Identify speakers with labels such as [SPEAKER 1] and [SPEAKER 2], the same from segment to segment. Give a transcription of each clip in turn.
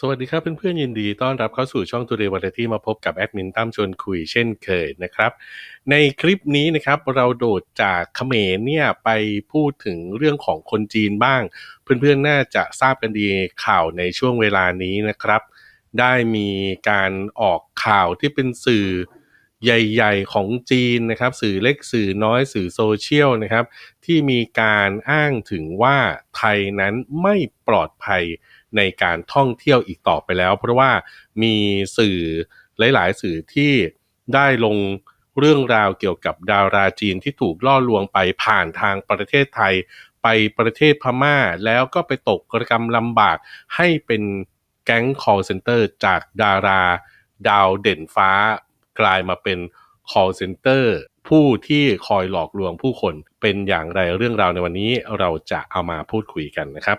[SPEAKER 1] สวัสดีครับเพื่อนๆยินดีต้อนรับเข้าสู่ช่อง Today Variety มาพบกับแอดมินตั้มชวนคุยเช่นเคยนะครับ ในคลิปนี้นะครับเราโดดจากเขมรเนี่ยไปพูดถึงเรื่องของคนจีนบ้าง เพื่อนๆน่าจะทราบกันดีข่าวในช่วงเวลานี้นะครับ ได้มีการออกข่าวที่เป็นสื่อใหญ่ ๆ ของจีนนะครับ สื่อเล็กสื่อน้อยสื่อโซเชียลนะครับ ที่มีการอ้างถึงว่าไทยนั้นไม่ปลอดภัย ในการท่องเที่ยวอีกต่อไปแล้ว เพราะว่ามีสื่อหลาย ๆ สื่อที่ได้ลงเรื่องราวเกี่ยวกับดาราจีนที่ถูกล่อลวงไปผ่านทางประเทศไทย ไปประเทศพม่า แล้วก็ไปตกกระกรรมลำบากให้เป็นแก๊ง call center จากดาราดาวเด่นฟ้ากลายมาเป็น call center ผู้ที่คอยหลอกลวงผู้คนเป็นอย่างไรเรื่องราวในวันนี้เราจะเอามาพูดคุยกันนะครับ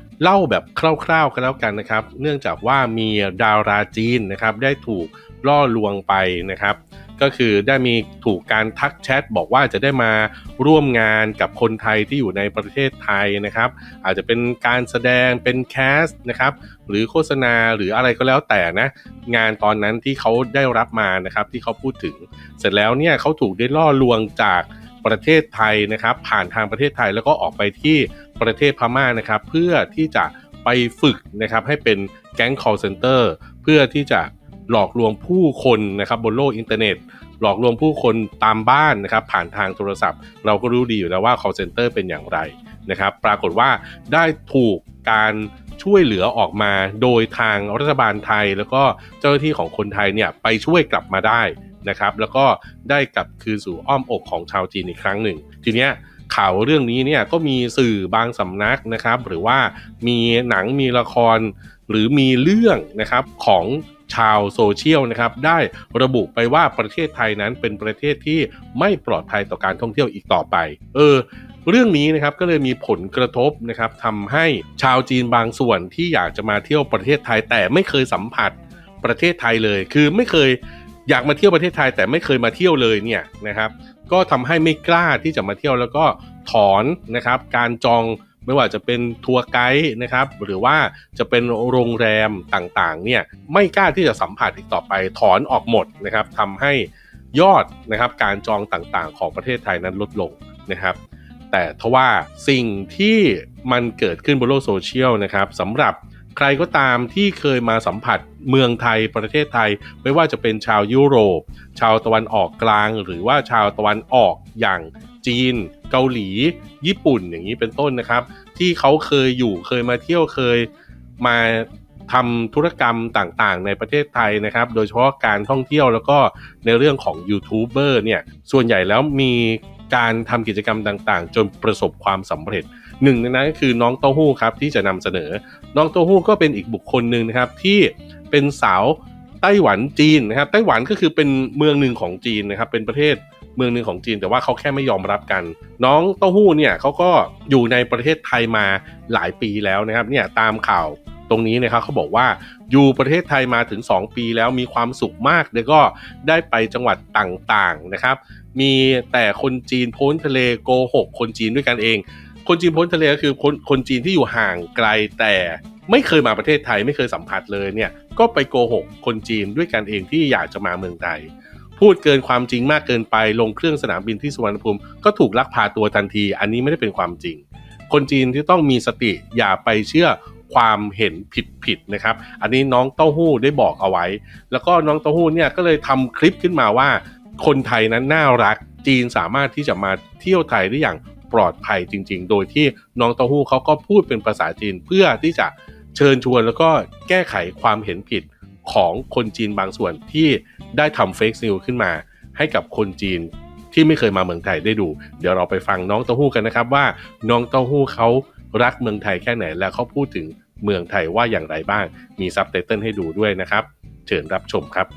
[SPEAKER 1] เล่าแบบคร่าวๆกันแล้วกันนะครับ เนื่องจากว่ามีดาราจีนนะครับได้ถูกล่อลวงไปนะครับ ก็คือได้มีถูกการทักแชทบอกว่าจะได้มาร่วมงานกับคนไทยที่อยู่ในประเทศไทยนะครับ อาจจะเป็นการแสดงเป็นแคสนะครับหรือโฆษณาหรืออะไรก็แล้วแต่นะ งานตอนนั้นที่เขาได้รับมานะครับที่เขาพูดถึง เสร็จแล้วเนี่ยเขาถูกได้ล่อลวงจากประเทศไทยนะครับ ผ่านทางประเทศไทยแล้วก็ออกไปที่ ประเทศพม่านะครับเพื่อที่จะไปฝึกนะครับให้เป็นแก๊ง call center เพื่อที่จะหลอกลวงผู้คนนะครับบนโลกอินเทอร์เน็ต หลอกลวงผู้คนตามบ้านนะครับผ่านทางโทรศัพท์ เราก็รู้ดีอยู่แล้วว่า call center เป็นอย่างไรนะครับปรากฏว่าได้ถูกการช่วยเหลือออกมาโดยทางรัฐบาลไทย แล้วก็เจ้าหน้าที่ของคนไทยเนี่ยไปช่วยกลับมาได้นะครับแล้วก็ได้กลับคืนสู่อ้อมอกของชาวจีนอีกครั้งหนึ่ง ทีเนี้ย ข่าวเรื่องนี้เนี่ยก็มีสื่อบางสำนักนะครับ หรือว่ามีหนังมีละคร หรือมีเรื่องนะครับของชาวโซเชียลนะครับได้ระบุไปว่าประเทศไทยนั้นเป็นประเทศที่ไม่ปลอดภัยต่อการท่องเที่ยวอีกต่อไป เออ เรื่องนี้นะครับก็เลยมีผลกระทบนะครับทำให้ชาวจีนบางส่วนที่อยากจะมาเที่ยวประเทศไทย แต่ไม่เคยสัมผัสประเทศไทยเลย คือไม่เคยอยากมาเที่ยวประเทศไทยแต่ไม่เคยมาเที่ยวเลยเนี่ยนะครับ ก็ทำให้ไม่กล้าที่จะมาเที่ยวแล้วก็ถอนนะครับ การจองไม่ว่าจะเป็นทัวร์ไกด์นะครับ หรือว่าจะเป็นโรงแรมต่างๆเนี่ยไม่กล้าที่จะสัมผัสอีกต่อไปถอนออกหมดนะครับทำให้ยอดนะครับการจองต่างๆ ของประเทศไทยนั้นลดลงนะครับ แต่ทว่าสิ่งที่มันเกิดขึ้นบนโลกโซเชียลนะครับสำหรับ ใครก็ตามที่เคยมาสัมผัสเมืองไทยประเทศไทย ไม่ว่าจะเป็นชาวยุโรป ชาวตะวันออกกลาง หรือว่าชาวตะวันออกอย่างจีน เกาหลี ญี่ปุ่นอย่างนี้เป็นต้นนะครับ ที่เขาเคยอยู่เคยมาเที่ยวเคยมาทำธุรกรรมต่างๆ ในประเทศไทยนะครับ โดยเฉพาะการท่องเที่ยวแล้วก็ในเรื่องของยูทูบเบอร์เนี่ยส่วนใหญ่แล้วมีการทำกิจกรรมต่างๆ จนประสบความสำเร็จ หนึ่งในนั้นก็คือน้องเต้าหู้ครับที่จะนำเสนอ น้องเต้าหู้ก็เป็นอีกบุคคลหนึ่งนะครับที่เป็นสาวไต้หวันจีนนะครับไต้หวันก็คือเป็นเมืองหนึ่งของจีนนะครับเป็นประเทศเมืองหนึ่งของจีน แต่ว่าเขาแค่ไม่ยอมรับกัน น้องเต้าหู้เนี่ยเขาก็อยู่ในประเทศไทยมาหลายปีแล้วนะครับเนี่ยตามข่าวตรงนี้นะครับเขาบอกว่าอยู่ประเทศไทยมาถึง 2 ปีแล้วมีความสุขมากแล้วก็ได้ไปจังหวัดต่างๆนะครับ มีแต่คนจีนพ้นทะเลโกหกคนจีนด้วยกันเอง คนจีนพ้นทะเลก็คือคนคนจีนที่อยู่ห่างไกลแต่ไม่เคยมาประเทศไทยไม่เคยสัมผัสเลยเนี่ยก็ไปโกหกคนจีนด้วยกันเองที่อยากจะมาเมืองไทย พูดเกินความจริงมากเกินไปลงเครื่องสนามบินที่สุวรรณภูมิก็ถูกลักพาตัวทันที อันนี้ไม่ได้เป็นความจริง คนจีนที่ต้องมีสติอย่าไปเชื่อความเห็นผิดๆนะครับ อันนี้น้องเต้าหู้ได้บอกเอาไว้ แล้วก็น้องเต้าหู้เนี่ยก็เลยทำคลิปขึ้นมาว่า คนไทยนั้นน่ารักจีนสามารถที่จะมาเที่ยวไทยได้อย่าง ปลอดภัยจริง ๆ โดยที่น้องเต้าหู้เขาก็พูดเป็นภาษาจีนเพื่อที่จะเชิญชวนแล้วก็แก้ไขความเห็นผิดของคนจีนบางส่วนที่ได้ทำเฟกซิลขึ้นมาให้กับคนจีนที่ไม่เคยมาเมืองไทยได้ดู เดี๋ยวเราไปฟังน้องเต้าหู้กันนะครับว่าน้องเต้าหู้เขารักเมืองไทยแค่ไหนและเขาพูดถึงเมืองไทยว่าอย่างไรบ้าง มีซับไตเติลให้ดูด้วยนะครับ เชิญรับชมครับ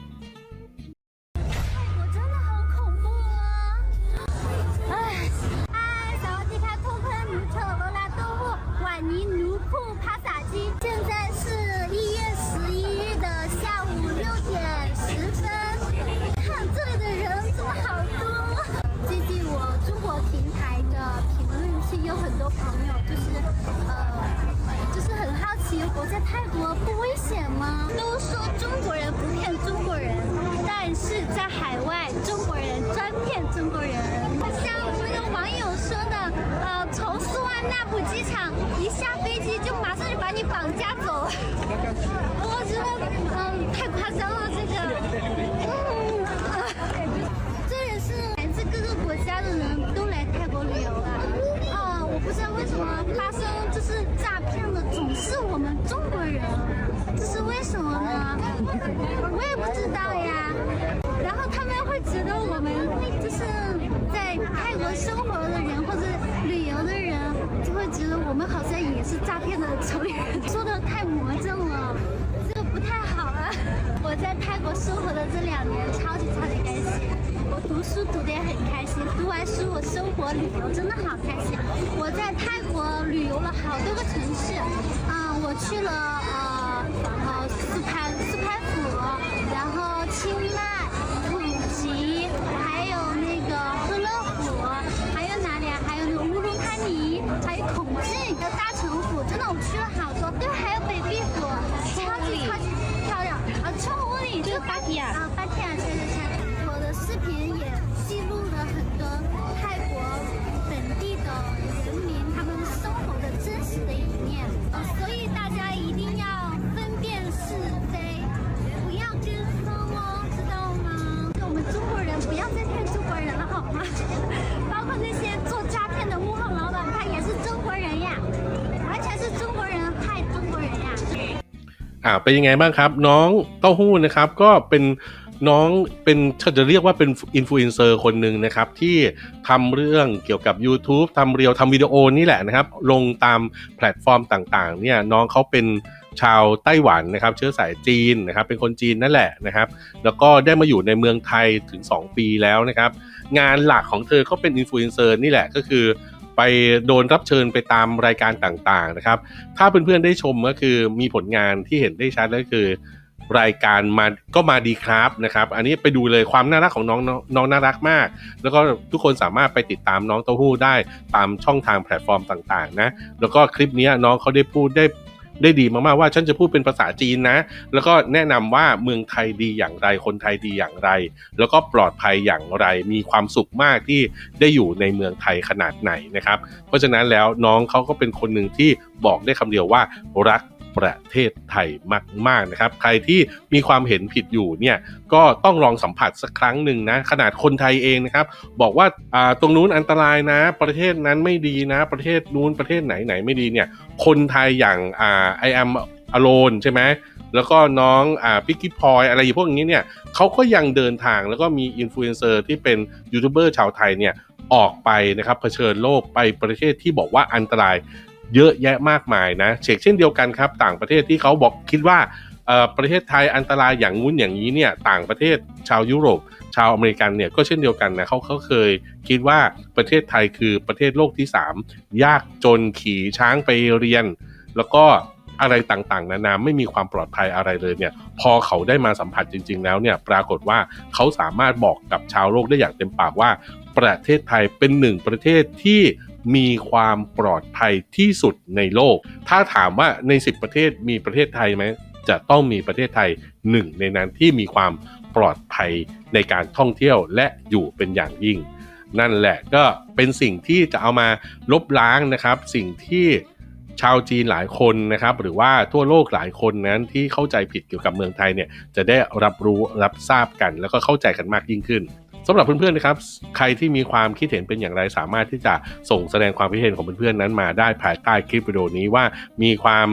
[SPEAKER 2] 我们好像也是诈骗的仇人，说的太魔怔了，这个不太好啊。我在泰国生活的这两年，超级超级开心。我读书读得也很开心，读完书我生活旅游真的好开心。我在泰国旅游了好多个城市，啊、我去了呃呃苏潘苏潘府，然后清迈、还有大城府，真的我去了好多。对，还有北壁府，超级超级漂亮啊！窗户里就是芭提雅啊，芭提雅，
[SPEAKER 1] อ่าเป็นยังไงบ้างครับ น้องเต้าหู้นะครับ ก็เป็นน้องเป็นจะเรียกว่าเป็นอินฟลูเอนเซอร์คนหนึ่งนะครับ ที่ทำเรื่องเกี่ยวกับ YouTube ทำเรียวทำวิดีโอนี่แหละนะครับ ลงตามแพลตฟอร์มต่างๆ เนี่ยน้องเขาเป็นชาวไต้หวันนะครับ เชื้อสายจีนนะครับ เป็นคนจีนนั่นแหละนะครับ แล้วก็ได้มาอยู่ในเมืองไทยถึง 2 ปีแล้วนะครับ งานหลักของเธอเขาเป็นอินฟลูเอนเซอร์นี่แหละก็คือ ไปโดนรับเชิญไปตามรายการต่างๆนะครับ ถ้าเพื่อนๆได้ชมก็คือมีผลงานที่เห็นได้ชัดก็คือ รายการมาก็มาดีครับนะครับ อันนี้ไปดูเลยความน่ารักของน้องน้องน่ารักมาก แล้วก็ทุกคนสามารถไปติดตามน้องเต้าหู้ได้ตามช่องทางแพลตฟอร์มต่างๆนะแล้วก็คลิปนี้น้องเขาได้พูดได้ ได้ดีมากๆว่าฉันจะพูดเป็นภาษาจีนนะ แล้วก็แนะนำว่าเมืองไทยดีอย่างไร คนไทยดีอย่างไร แล้วก็ปลอดภัยอย่างไร มีความสุขมากที่ได้อยู่ในเมืองไทยขนาดไหนนะครับ เพราะฉะนั้นแล้วน้องเขาก็เป็นคนหนึ่งที่บอกได้คำเดียวว่ารัก ประเทศไทยมาก ๆนะครับ ใครที่มีความเห็นผิดอยู่เนี่ยก็ต้องลองสัมผัสสักครั้งหนึ่งนะขนาดคนไทยเองนะครับบอกว่าาตรงนู้นอันตรายนะ ประเทศนั้นไม่ดีนะ ประเทศนู้นประเทศไหนไหนไม่ดีเนี่ยคนไทยอย่างไอ่า I am alone ใช่ไหมแล้วก็น้องอ่าพิกกี้พอยอะไรพวกนี้เนี่ยเขาก็ยังเดินทางแล้วก็มีอินฟลูเอนเซอร์ที่เป็นยูทูบเบอร์ชาวไทยเนี่ยออกไปนะครับเผชิญโลกไปประเทศที่บอกว่าอันตราย เยอะแยะมากมายนะเชกเช่นเดียวกันครับ ต่างประเทศที่เขาบอกคิดว่าประเทศไทยอันตรายอย่างงู้นอย่างนี้เนี่ยต่างประเทศชาวยุโรป ชาวอเมริกันเนี่ยก็เช่นเดียวกันนะเขาเขาเคยคิดว่าประเทศไทยคือประเทศโลกที่ 3 ยากจนขี่ช้างไปเรียน แล้วก็อะไรต่างๆ นานาไม่มีความปลอดภัยอะไรเลยเนี่ยพอเขาได้มาสัมผัสจริง ๆ แล้วเนี่ยปรากฏว่าเขาสามารถบอกกับชาวโลกได้อย่างเต็มปากว่า ประเทศไทยเป็นหนึ่งประเทศที่ มีความปลอดภัยที่สุดในโลก ถ้าถามว่าใน 10 ประเทศมีประเทศไทยไหม จะต้องมีประเทศไทยหนึ่งในนั้นที่มีความปลอดภัยในการท่องเที่ยวและอยู่เป็นอย่างยิ่ง นั่นแหละก็เป็นสิ่งที่จะเอามาลบล้างนะครับ สิ่งที่ชาวจีนหลายคนนะครับ หรือว่าทั่วโลกหลายคนนั้นที่เข้าใจผิดเกี่ยวกับเมืองไทยเนี่ยจะได้รับรู้รับทราบกัน แล้วก็เข้าใจกันมากยิ่งขึ้น สำหรับเพื่อนๆนะครับ ใครที่มีความคิดเห็นเป็นอย่างไรสามารถที่จะส่งแสดงความคิดเห็นของเพื่อนๆนั้นมาได้ภายใต้คลิปวิดีโอนี้ว่ามีความ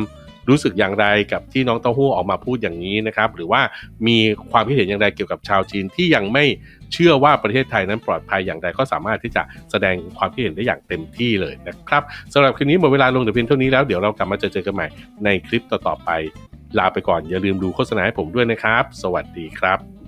[SPEAKER 1] รู้สึกอย่างไรกับที่น้องเต้าหู้ออกมาพูดอย่างนี้นะครับ หรือว่ามีความคิดเห็นอย่างไรเกี่ยวกับชาวจีนที่ยังไม่เชื่อว่าประเทศไทยนั้นปลอดภัยอย่างไรก็สามารถที่จะแสดงความคิดเห็นได้อย่างเต็มที่เลยนะครับสำหรับคลิปนี้หมดเวลาลงแต่เพียงเท่านี้แล้วเดี๋ยวเรากลับมาจเจอกันใหม่ในคลิปต่อๆไป ลาไปก่อนอย่าลืมดูโฆษณาให้ผมด้วยนะครับ สวัสดีครับ